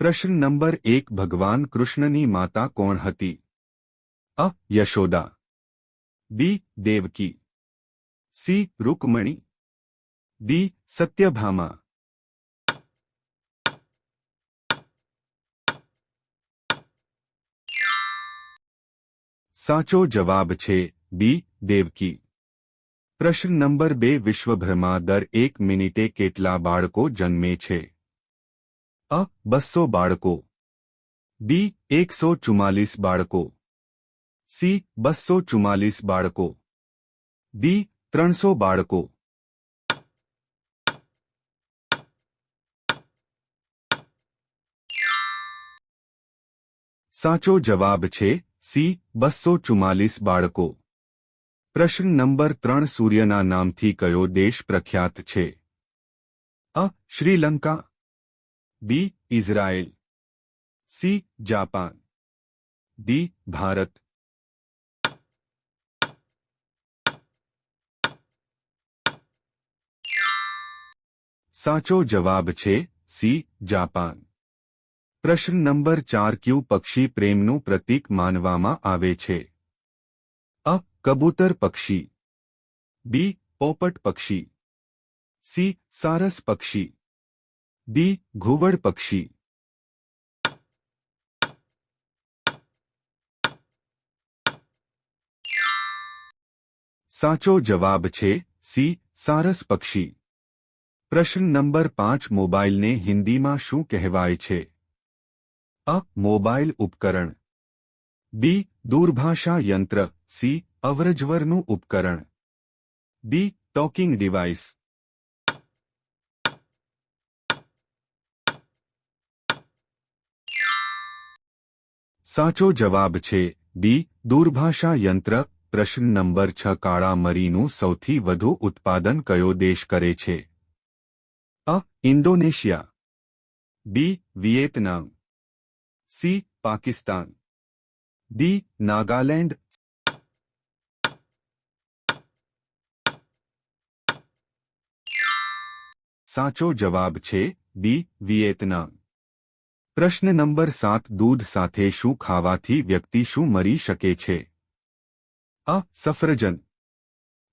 પ્રશ્ન નંબર એક ભગવાન કૃષ્ણની માતા કોણ હતી A Yashoda B Devaki C Rukmini D Satyabhama સાચો જવાબ છે બી દેવકી પ્રશ્ન નંબર બે વિશ્વભરમાં દર એક મિનિટે કેટલા બાળકો જન્મે છે અ બસો બાળકો બી એકસો ચુમ્માલીસ બાળકો સી બસો ચુમ્માલીસ બાળકો ડી ત્રણસો બાળકો સાચો જવાબ છે સી બસો ચુમ્માલીસ બાળકો પ્રશ્ન નંબર ત્રણ સૂર્યના નામથી કયો દેશ પ્રખ્યાત છે અ Sri Lanka B Israel C Japan D Bharat સાચો જવાબ છે સી જાપાન પ્રશ્ન નંબર ચાર ક્યુ પક્ષી પ્રેમનું પ્રતીક માનવામાં આવે છે અ કબૂતર પક્ષી બી પોપટ પક્ષી સી સારસ પક્ષી ડી ઘુવડ પક્ષી સાચો જવાબ છે સી સારસ પક્ષી પ્રશ્ન નંબર પાંચ મોબાઈલને હિન્દીમાં શું કહેવાય છે અ મોબાઈલ ઉપકરણ બી દૂરભાષા યંત્ર સી અવરજવરનું ઉપકરણ ડી ટોકિંગ ડિવાઇસ સાચો જવાબ છે ડી દૂરભાષા યંત્ર, પ્રશ્ન નંબર છ કાળા મરીનું સૌથી વધુ ઉત્પાદન કયો દેશ કરે છે? A, Indonesia. B, Vietnam. C, Pakistan. D, Nagaland. સાચો જવાબ છે બી, વિયેતનામ. પ્રશ્ન નંબર સાત, દૂધ સાથે શું ખાવાથી વ્યક્તિ શું મરી શકે છે? અ, સફરજન.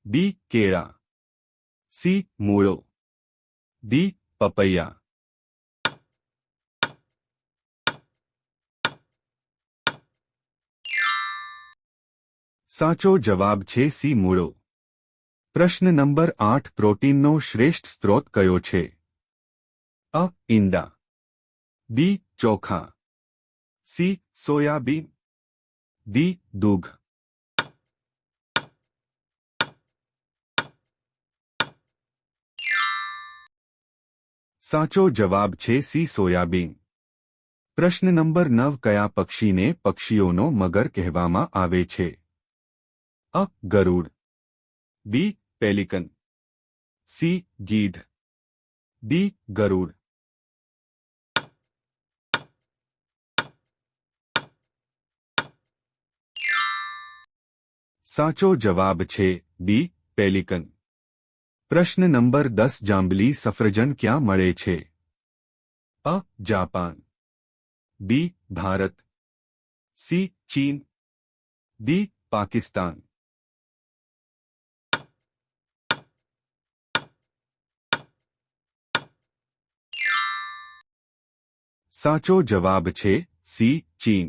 બી, કેળા. સી, મૂળો. દી પપૈયા. સાચો જવાબ છે સી, મૂળો. પ્રશ્ન નંબર આઠ, પ્રોટીનનો શ્રેષ્ઠ સ્ત્રોત કયો છે? અ, ઈંડા. બી ચોખા સી સોયાબીન ડી દૂધ સાચો જવાબ છે સી સોયાબીન પ્રશ્ન નંબર નવ કયા પક્ષીને પક્ષીઓનો મગર કહેવામાં આવે છે અ ગરુડ બી પેલિકન સી ગીધ ડી ગરુડ સાચો જવાબ છે બી પેલિકન પ્રશ્ન નંબર દસ જાંબલી સફરજન ક્યાં મળે છે A Japan B Bharat C China D Pakistan સાચો જવાબ છે સી ચીન